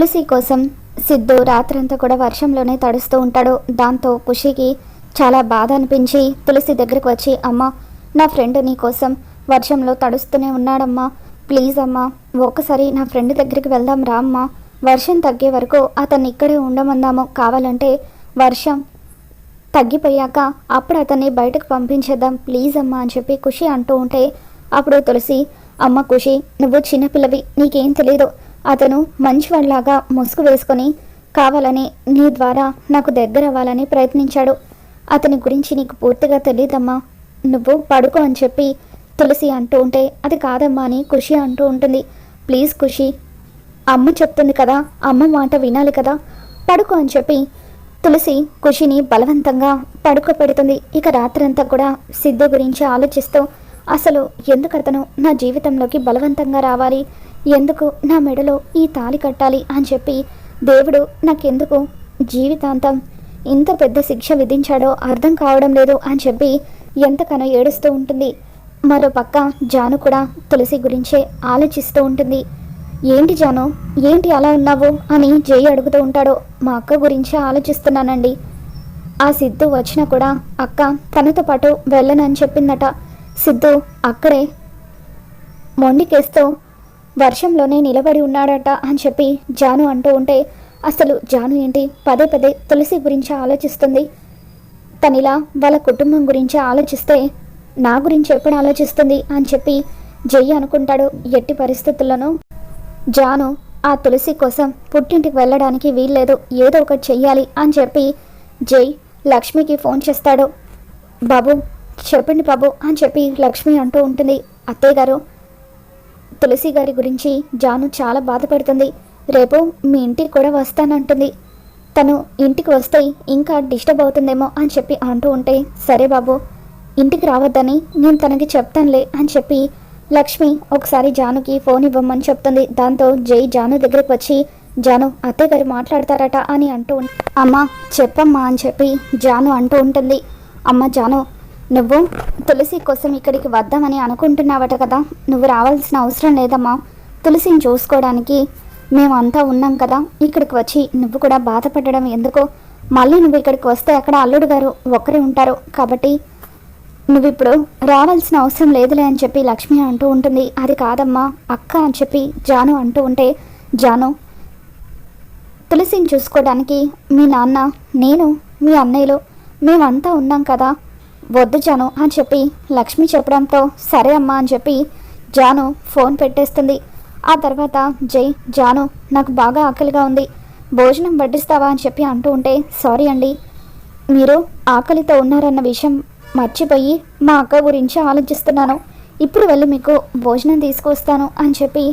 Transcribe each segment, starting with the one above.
తులసి కోసం సిద్ధు రాత్రంతా కూడా వర్షంలోనే తడుస్తూ ఉంటాడు. దాంతో ఖుషికి చాలా బాధ అనిపించి తులసి దగ్గరకు వచ్చి అమ్మ నా ఫ్రెండ్ నీ కోసం వర్షంలో తడుస్తూనే ఉన్నాడమ్మా. ప్లీజ్ అమ్మా ఒక్కసారి నా ఫ్రెండ్ దగ్గరికి వెళ్దాం రా అమ్మా. వర్షం తగ్గే వరకు అతన్ని ఇక్కడే ఉండమందాము. కావాలంటే వర్షం తగ్గిపోయాక అప్పుడు అతన్ని బయటకు పంపించేద్దాం. ప్లీజ్ అమ్మా అని చెప్పి ఖుషి అంటూ ఉంటే అప్పుడు తులసి అమ్మ ఖుషి నువ్వు చిన్నపిల్లవి నీకేం తెలియదు అతను మంచివాళ్ళలాగా ముసుగు వేసుకొని కావాలని నీ ద్వారా నాకు దగ్గర అవ్వాలని ప్రయత్నించాడు. అతని గురించి నీకు పూర్తిగా తెలియదమ్మా నువ్వు పడుకో అని చెప్పి తులసి అంటూ ఉంటే అది కాదమ్మా అని ఖుషి అంటూ ఉంటుంది. ప్లీజ్ ఖుషి. అమ్మ చెప్తుంది కదా అమ్మ మాట వినాలి కదా. పడుకో అని చెప్పి తులసి ఖుషిని బలవంతంగా పడుకోబెడుతుంది ఇక రాత్రంతా కూడా సిద్ధు గురించి ఆలోచిస్తూ అసలు ఎందుకు అతను నా జీవితంలోకి బలవంతంగా రావాలి? ఎందుకు నా మెడలో ఈ తాళి కట్టాలి అని చెప్పి దేవుడు నాకెందుకు జీవితాంతం ఇంత పెద్ద శిక్ష విధించాడో అర్థం కావడం లేదు అని చెప్పి ఎంతకనో ఏడుస్తూ ఉంటుంది. మరో పక్క జాను కూడా తులసి గురించే ఆలోచిస్తూ ఉంటుంది. ఏంటి జాను? ఏంటి అలా ఉన్నావు? అని జై అడుగుతూ ఉంటాడో. మా అక్క గురించే ఆలోచిస్తున్నానండి. ఆ సిద్ధు వచ్చినా కూడా అక్క తనతో పాటు వెళ్ళనని చెప్పిందట. సిద్ధు అక్కడే మొండికేస్తూ వర్షంలోనే నిలబడి ఉన్నాడట అని చెప్పి జాను అంటూ ఉంటే అసలు జాను ఏంటి? పదే పదే తులసి గురించి ఆలోచిస్తుంది. తనిలా వాళ్ళ కుటుంబం గురించి ఆలోచిస్తే నా గురించి ఎప్పుడు ఆలోచిస్తుంది అని చెప్పి జై అనుకుంటాడు ఎట్టి పరిస్థితుల్లోనూ. జాను ఆ తులసి కోసం పుట్టింటికి వెళ్ళడానికి వీల్లేదు ఏదో ఒకటి చెయ్యాలి అని చెప్పి జై లక్ష్మికి ఫోన్ చేస్తాడు. బాబు చెప్పండి బాబు అని చెప్పి లక్ష్మి అంటూ ఉంటుంది. అత్తయ్య గారు తులసి గారి గురించి జాను చాలా బాధపడుతుంది. రేపు మీ ఇంటికి కూడా వస్తానంటుంది. తను ఇంటికి వస్తే ఇంకా డిస్టర్బ్ అవుతుందేమో అని చెప్పి అంటూ ఉంటే సరే బాబు ఇంటికి రావద్దని నేను తనకి చెప్తానులే అని చెప్పి లక్ష్మి ఒకసారి జానుకి ఫోన్ ఇవ్వమని చెప్తుంది. దాంతో జై జాను దగ్గరికి వచ్చి జాను అత్తయ్య గారు మాట్లాడతారట అని అంటూ అమ్మ చెప్పమ్మా అని చెప్పి జాను అంటూ ఉంటుంది. అమ్మ జాను నువ్వు తులసి కోసం ఇక్కడికి వద్దామని అనుకుంటున్నావట కదా. నువ్వు రావాల్సిన అవసరం లేదమ్మా. తులసిని చూసుకోవడానికి మేమంతా ఉన్నాం కదా. ఇక్కడికి వచ్చి నువ్వు కూడా బాధపడడం ఎందుకో? మళ్ళీ నువ్వు ఇక్కడికి వస్తే అక్కడ అల్లుడు గారు ఒక్కరే ఉంటారు. కాబట్టి నువ్వు ఇప్పుడు రావాల్సిన అవసరం లేదులే అని చెప్పి లక్ష్మి అంటూ ఉంటుంది. అది కాదమ్మా. అక్క అని చెప్పి జాను అంటూ ఉంటే జాను తులసిని చూసుకోవడానికి మీ నాన్న నేను మీ అన్నయ్యలు మేమంతా ఉన్నాం కదా. వద్దు జాను అని చెప్పి లక్ష్మి చెప్పడంతో సరే అమ్మా అని చెప్పి జాను ఫోన్ పెట్టేస్తుంది. ఆ తర్వాత జై జాను నాకు బాగా ఆకలిగా ఉంది. భోజనం వడ్డిస్తావా అని చెప్పి అంటూ ఉంటే సారీ అండి. మీరు ఆకలితో ఉన్నారన్న విషయం మర్చిపోయి మా అక్క గురించి ఆలోచిస్తున్నాను. ఇప్పుడు వెళ్ళి మీకు భోజనం తీసుకొస్తాను అని చెప్పి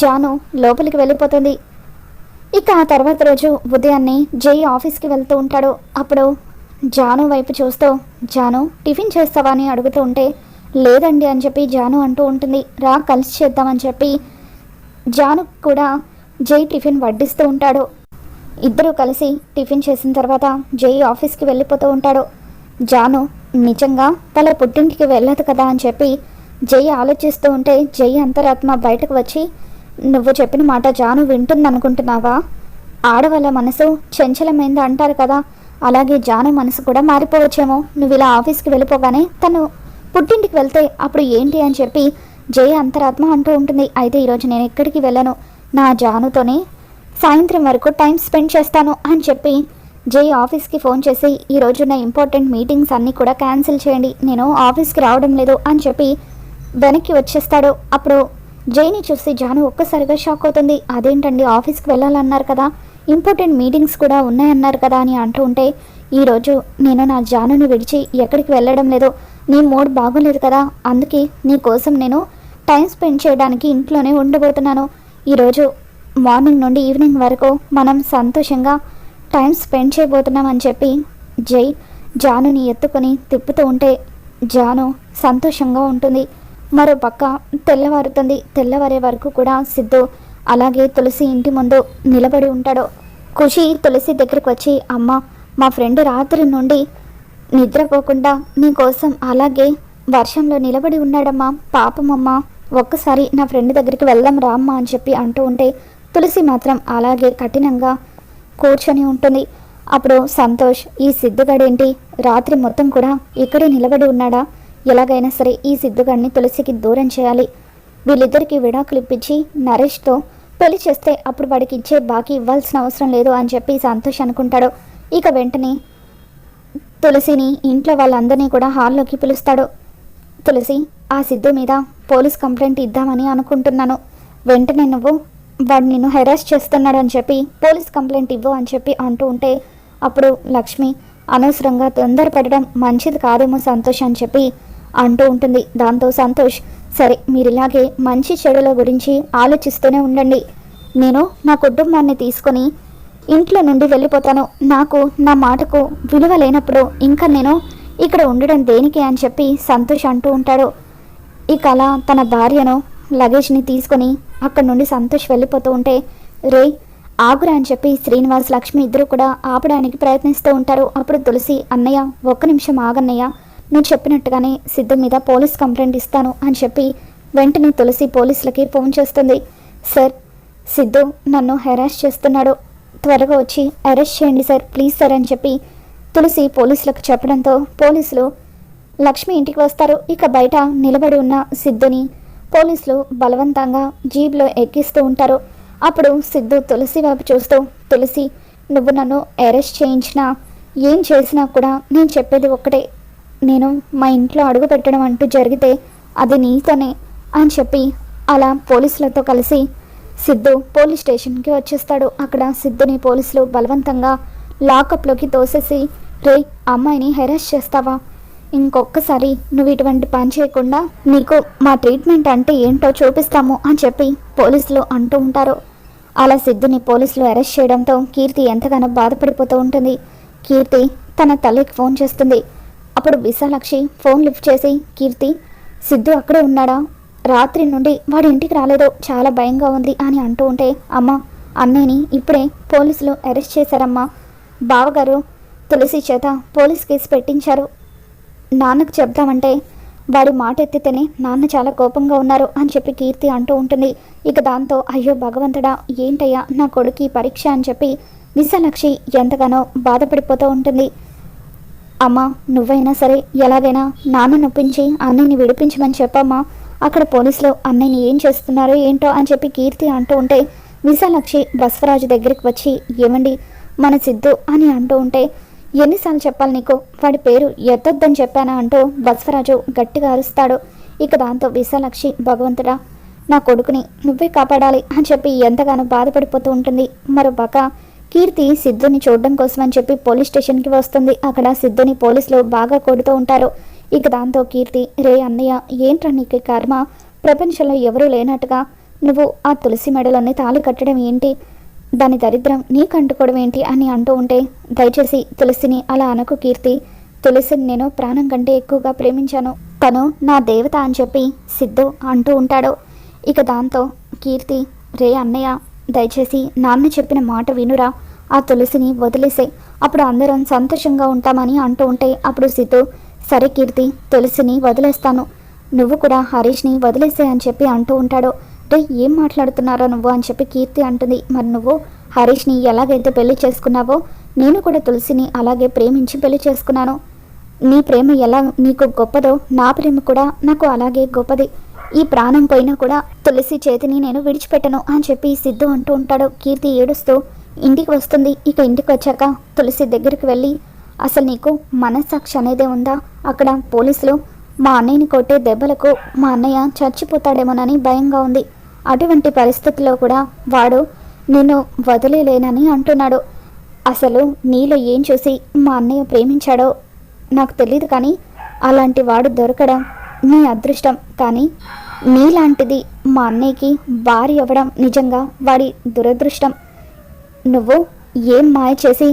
జాను లోపలికి వెళ్ళిపోతుంది. ఇక ఆ తర్వాత రోజు ఉదయాన్నే జై ఆఫీస్కి వెళ్తూ ఉంటాడు. అప్పుడు జాను వైపు చూస్తూ జాను టిఫిన్ చేస్తావా? అని అడుగుతూ ఉంటే లేదండి అని చెప్పి జాను అంటూ ఉంటుంది. రా కలిసి చేద్దామని చెప్పి. జాను కూడా జై టిఫిన్ వడ్డిస్తూ ఉంటాడు. ఇద్దరూ కలిసి టిఫిన్ చేసిన తర్వాత జై ఆఫీస్కి వెళ్ళిపోతూ ఉంటాడు. జాను నిజంగా తల పుట్టింటికి వెళ్ళదు కదా అని చెప్పి జై ఆలోచిస్తూ ఉంటే జై అంతరాత్మ బయటకు వచ్చి నువ్వు చెప్పిన మాట జాను వింటుందనుకుంటున్నావా? ఆడవాళ్ళ మనసు చంచలమైంది? అంటారు కదా. అలాగే జాను మనసు కూడా మారిపోవచ్చేమో. నువ్వు ఇలా ఆఫీస్కి వెళ్ళిపోగానే తను పుట్టింటికి వెళ్తే అప్పుడు ఏంటి అని చెప్పి జయ అంతరాత్మ అంటూ ఉంటుంది. అయితే ఈరోజు నేను ఎక్కడికి వెళ్ళను? నా జానుతోనే సాయంత్రం వరకు టైం స్పెండ్ చేస్తాను అని చెప్పి జై ఆఫీస్కి ఫోన్ చేసి ఈరోజు నా ఇంపార్టెంట్ మీటింగ్స్ అన్నీ కూడా క్యాన్సిల్ చేయండి. నేను ఆఫీస్కి రావడం లేదు అని చెప్పి వెనక్కి వచ్చేస్తాడు. అప్పుడు జైని చూసి జాను ఒక్కసారిగా షాక్ అవుతుంది. అదేంటండి? ఆఫీస్కి వెళ్ళాలన్నారు కదా. ఇంపార్టెంట్ మీటింగ్స్ కూడా ఉన్నాయన్నారు కదా అని అంటూ ఉంటే ఈరోజు నేను నా జానుని విడిచి ఎక్కడికి వెళ్ళడం లేదు. నీ మూడ్ బాగోలేదు కదా. అందుకే నీ కోసం నేను టైం స్పెండ్ చేయడానికి ఇంట్లోనే ఉండబోతున్నాను. ఈరోజు మార్నింగ్ నుండి ఈవినింగ్ వరకు మనం సంతోషంగా టైం స్పెండ్ చేయబోతున్నాం అని చెప్పి జై జానుని ఎత్తుకొని తిప్పుతూ ఉంటే జాను సంతోషంగా ఉంటుంది. మరో పక్క తెల్లవారుతుంది. తెల్లవారే వరకు కూడా సిద్ధు అలాగే తులసి ఇంటి ముందు నిలబడి ఉంటాడు. ఖుషి తులసి దగ్గరికి వచ్చి అమ్మ మా ఫ్రెండ్ రాత్రి నుండి నిద్రపోకుండా నీకోసం అలాగే వర్షంలో నిలబడి ఉన్నాడమ్మా. పాపమమ్మ ఒక్కసారి నా ఫ్రెండ్ దగ్గరికి వెళ్దాం రామ్మా అని చెప్పి అంటూ ఉంటే తులసి మాత్రం అలాగే కఠినంగా కూర్చొని ఉంటుంది. అప్పుడు సంతోష్ ఈ సిద్ధుగాడేంటి? రాత్రి మొత్తం కూడా ఇక్కడే నిలబడి ఉన్నాడా? ఎలాగైనా సరే ఈ సిద్ధుగాడిని తులసికి దూరం చేయాలి. వీళ్ళిద్దరికీ విడాకులు ఇప్పించి నరేష్తో పెళ్ళి చేస్తే అప్పుడు వాడికి ఇచ్చే బాకీ ఇవ్వాల్సిన అవసరం లేదు అని చెప్పి సంతోష్ అనుకుంటాడు. ఇక వెంటనే తులసిని ఇంట్లో వాళ్ళందరినీ కూడా హాల్లోకి పిలుస్తాడు. తులసి ఆ సిద్ధు మీద పోలీస్ కంప్లైంట్ ఇద్దామని అనుకుంటున్నాను. వెంటనే నువ్వు వాడు నిన్ను హెరాస్ చేస్తున్నాడు అని చెప్పి పోలీస్ కంప్లైంట్ ఇవ్వు అని చెప్పి అంటూ ఉంటే అప్పుడు లక్ష్మి అనవసరంగా తొందరపడడం మంచిది కాదేమో సంతోష్ అని చెప్పి అంటూ ఉంటుంది. దాంతో సంతోష్ సరే మీరిలాగే మంచి చెడుల గురించి ఆలోచిస్తూనే ఉండండి. నేను నా కుటుంబాన్ని తీసుకొని ఇంట్లో నుండి వెళ్ళిపోతాను. నాకు నా మాటకు విలువ లేనప్పుడు ఇంకా నేను ఇక్కడ ఉండడం దేనికి అని చెప్పి సంతోష్ అంటూ ఉంటాడు. ఇక అలా తన భార్యను లగేజ్ని తీసుకొని అక్కడి నుండి సంతోష్ వెళ్ళిపోతూ ఉంటే రే ఆగురా అని చెప్పి శ్రీనివాస్ లక్ష్మి ఇద్దరు కూడా ఆపడానికి ప్రయత్నిస్తూ ఉంటారు. అప్పుడు తులసి అన్నయ్య ఒక్క నిమిషం ఆగన్నయ్య నువ్వు చెప్పినట్టుగానే సిద్ధు మీద పోలీస్ కంప్లైంట్ ఇస్తాను అని చెప్పి వెంటనే తులసి పోలీసులకి ఫోన్ చేస్తుంది. సార్ సిద్ధు నన్ను హెరాస్ చేస్తున్నాడు. త్వరగా వచ్చి అరెస్ట్ చేయండి సార్ ప్లీజ్ సార్ అని చెప్పి తులసి పోలీసులకు చెప్పడంతో పోలీసులు లక్ష్మి ఇంటికి వస్తారు. ఇక బయట నిలబడి ఉన్న సిద్ధుని పోలీసులు బలవంతంగా జీబ్లో ఎక్కిస్తూ ఉంటారు. అప్పుడు సిద్ధు తులసి వైపు చూస్తూ తులసి నువ్వు నన్ను అరెస్ట్ చేయించినా ఏం చేసినా కూడా నేను చెప్పేది ఒక్కటే. నేను మా ఇంట్లో అడుగు పెట్టడం అంటూ జరిగితే అది నీతోనే అని చెప్పి అలా పోలీసులతో కలిసి సిద్ధు పోలీస్ స్టేషన్కి వచ్చేస్తాడు. అక్కడ సిద్ధుని పోలీసులు బలవంతంగా లాకప్లోకి తోసేసి రే అమ్మాయిని హెరాస్ చేస్తావా? ఇంకొకసారి నువ్వు ఇటువంటి పని చేయకుండా నీకు మా ట్రీట్మెంట్ అంటే ఏంటో చూపిస్తాము అని చెప్పి పోలీసులు అంటూ ఉంటారు. అలా సిద్ధుని పోలీసులు అరెస్ట్ చేయడంతో కీర్తి ఎంతగానో బాధపడిపోతూ ఉంటుంది. కీర్తి తన తల్లికి ఫోన్ చేస్తుంది. అప్పుడు విశాలక్షి ఫోన్ లిఫ్ట్ చేసి కీర్తి సిద్ధు అక్కడే ఉన్నాడా? రాత్రి నుండి వాడి ఇంటికి రాలేదో. చాలా భయంగా ఉంది అని అంటూ ఉంటే అమ్మ అన్నయ్యని ఇప్పుడే పోలీసులు అరెస్ట్ చేశారమ్మా. బావగారు తులసి చేత పోలీస్ కేసు పెట్టించారు. నాన్నకు చెప్దామంటే వాడి మాట ఎత్తితేనే నాన్న చాలా కోపంగా ఉన్నారు అని చెప్పి కీర్తి అంటూ ఉంటుంది. ఇక దాంతో అయ్యో భగవంతుడా ఏంటయ్యా నా కొడుకు పరీక్ష అని చెప్పి విశాలక్షి ఎంతగానో బాధపడిపోతూ ఉంటుంది. అమ్మా నువ్వైనా సరే ఎలాగైనా నాన్న నొప్పించి అన్నయ్యని విడిపించమని చెప్పమ్మా. అక్కడ పోలీసులు అన్నయ్యని ఏం చేస్తున్నారో ఏంటో అని చెప్పి కీర్తి అంటూ ఉంటే విశాలక్షి బస్వరాజు దగ్గరికి వచ్చి ఏమండి మన సిద్ధు అని అంటూ ఉంటే ఎన్నిసార్లు చెప్పాలి నీకు? వాడి పేరు ఎత్తొద్దని చెప్పానా? అంటూ బస్వరాజు గట్టిగా అరుస్తాడు. ఇక దాంతో విశాలక్షి భగవంతుడా నా కొడుకుని నువ్వే కాపాడాలి అని చెప్పి ఎంతగానో బాధపడిపోతూ ఉంటుంది. మరో పక్క కీర్తి సిద్ధుని చూడడం కోసం అని చెప్పి పోలీస్ స్టేషన్కి వస్తుంది. అక్కడ సిద్ధుని పోలీసులు బాగా కొడుతూ ఉంటారు. ఇక దాంతో కీర్తి రే అన్నయ్య ఏంట్రా నీకు కర్మ? ప్రపంచంలో ఎవరూ లేనట్టుగా నువ్వు ఆ తులసి మెడలోని తాళి కట్టడం ఏంటి? దాని దరిద్రం నీకు అంటుకోవడం ఏంటి అని అంటూ ఉంటే దయచేసి తులసిని అలా అనకు కీర్తి. తులసిని నేను ప్రాణం కంటే ఎక్కువగా ప్రేమించాను. తను నా దేవత అని చెప్పి సిద్ధు అంటూ ఉంటాడు. ఇక దాంతో కీర్తి రే అన్నయ్య దయచేసి నాన్న చెప్పిన మాట వినురా. ఆ తులసిని వదిలేసే. అప్పుడు అందరం సంతోషంగా ఉంటామని అంటూ ఉంటే అప్పుడు సిద్ధు సరే కీర్తి తులసిని వదిలేస్తాను. నువ్వు కూడా హరీష్ని వదిలేసే అని చెప్పి అంటూ ఉంటాడు. రే ఏం మాట్లాడుతున్నారో నువ్వు అని చెప్పి కీర్తి అంటుంది. మరి నువ్వు హరీష్ని ఎలాగైతే పెళ్ళి చేసుకున్నావో నేను కూడా తులసిని అలాగే ప్రేమించి పెళ్ళి చేసుకున్నాను. నీ ప్రేమ ఎలా నీకు గొప్పదో నా ప్రేమ కూడా నాకు అలాగే గొప్పది. ఈ ప్రాణం పోయినా కూడా తులసి చేతిని నేను విడిచిపెట్టను అని చెప్పి సిద్ధు అంటూ ఉంటాడు. కీర్తి ఏడుస్తూ ఇంటికి వస్తుంది. ఇక ఇంటికి వచ్చాక తులసి దగ్గరికి వెళ్ళి అసలు నీకు మనస్సాక్షి అనేదే ఉందా? అక్కడ పోలీసులు మా అన్నయ్యని కొట్టే దెబ్బలకు మా అన్నయ్య చచ్చిపోతాడేమోనని భయంగా ఉంది. అటువంటి పరిస్థితిలో కూడా వాడు నిన్ను వదిలేలేనని అంటున్నాడు. అసలు నీలో ఏం చూసి మా అన్నయ్య ప్రేమించాడో నాకు తెలియదు కానీ అలాంటి వాడు దొరకడం నీ అదృష్టం. కానీ నీలాంటిది మా అన్నయ్యకి భార్య అవ్వడం నిజంగా వాడి దురదృష్టం. నువ్వు ఏం మాయ చేసి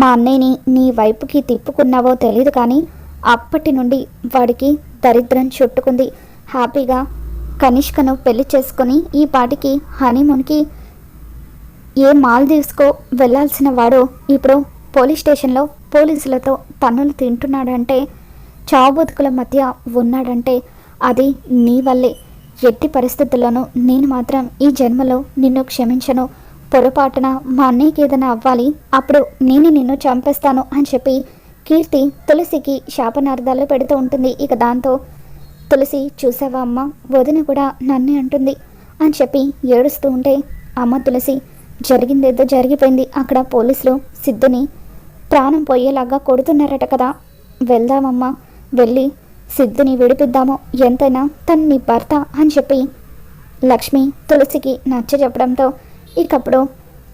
మా అన్నయ్యని నీ వైపుకి తిప్పుకున్నావో తెలియదు కానీ అప్పటి నుండి వాడికి దరిద్రం చుట్టుకుంది. హ్యాపీగా కనిష్కను పెళ్ళి చేసుకొని ఈ పాటికి హనీమూన్కి ఏ మాల్దీవ్స్కో వెళ్ళాల్సిన వాడు ఇప్పుడు పోలీస్ స్టేషన్లో పోలీసులతో తన్నులు తింటున్నాడంటే చావుబతుకుల మధ్య ఉన్నాడంటే అది నీ వల్లే. ఎట్టి పరిస్థితుల్లోనూ నేను మాత్రం ఈ జన్మలో నిన్ను క్షమించను. పొరపాటున మా అన్నయ్యకి ఏదైనా అవ్వాలి అప్పుడు నేను నిన్ను చంపేస్తాను అని చెప్పి కీర్తి తులసికి శాపనార్థాలు పెడుతూ ఉంటుంది. ఇక దాంతో తులసి చూసావా అమ్మ వదిన కూడా నన్నే అంటుంది అని చెప్పి ఏడుస్తూ ఉంటే అమ్మ తులసి జరిగిందేదో జరిగిపోయింది. అక్కడ పోలీసులు సిద్ధుని ప్రాణం పోయేలాగా కొడుతున్నారట కదా. వెళ్దామమ్మా వెళ్ళి సిద్ధుని విడిపిద్దాము. ఎంతైనా తన్ని భర్త అని చెప్పి లక్ష్మి తులసికి నచ్చ చెప్పడంతో ఇకప్పుడు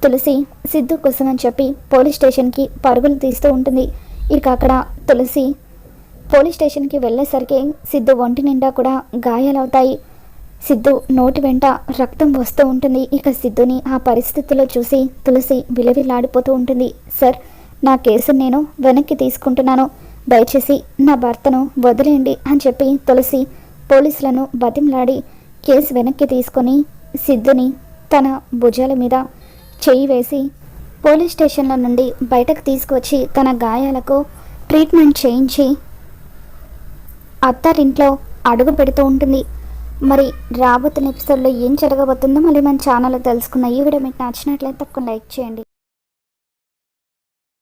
తులసి సిద్ధు కోసం అని చెప్పి పోలీస్ స్టేషన్కి పరుగులు తీస్తూ ఉంటుంది. ఇక అక్కడ తులసి పోలీస్ స్టేషన్కి వెళ్ళేసరికి సిద్ధు ఒంటి నిండా కూడా గాయాలవుతాయి. సిద్ధు నోటి వెంట రక్తం వస్తూ ఉంటుంది. ఇక సిద్ధుని ఆ పరిస్థితిలో చూసి తులసి విలవిలాడిపోతూ ఉంటుంది. సార్ నా కేసును నేను వెనక్కి తీసుకుంటున్నాను. దయచేసి నా భర్తను వదిలేయండి అని చెప్పి తులసి పోలీసులను బతిమలాడి కేసు వెనక్కి తీసుకొని సిద్ధుని తన భుజాల మీద చేయి వేసి పోలీస్ స్టేషన్ల నుండి బయటకు తీసుకువచ్చి తన గాయాలకు ట్రీట్మెంట్ చేయించి అత్తారింట్లో అడుగు పెడుతూ ఉంటుంది. మరి రాబోతున్న ఎపిసోడ్లో ఏం జరగబోతుందో మళ్ళీ మన ఛానల్లో తెలుసుకుందాం. ఈ వీడియో మీకు నచ్చినట్లయితే తప్పకుండా లైక్ చేయండి.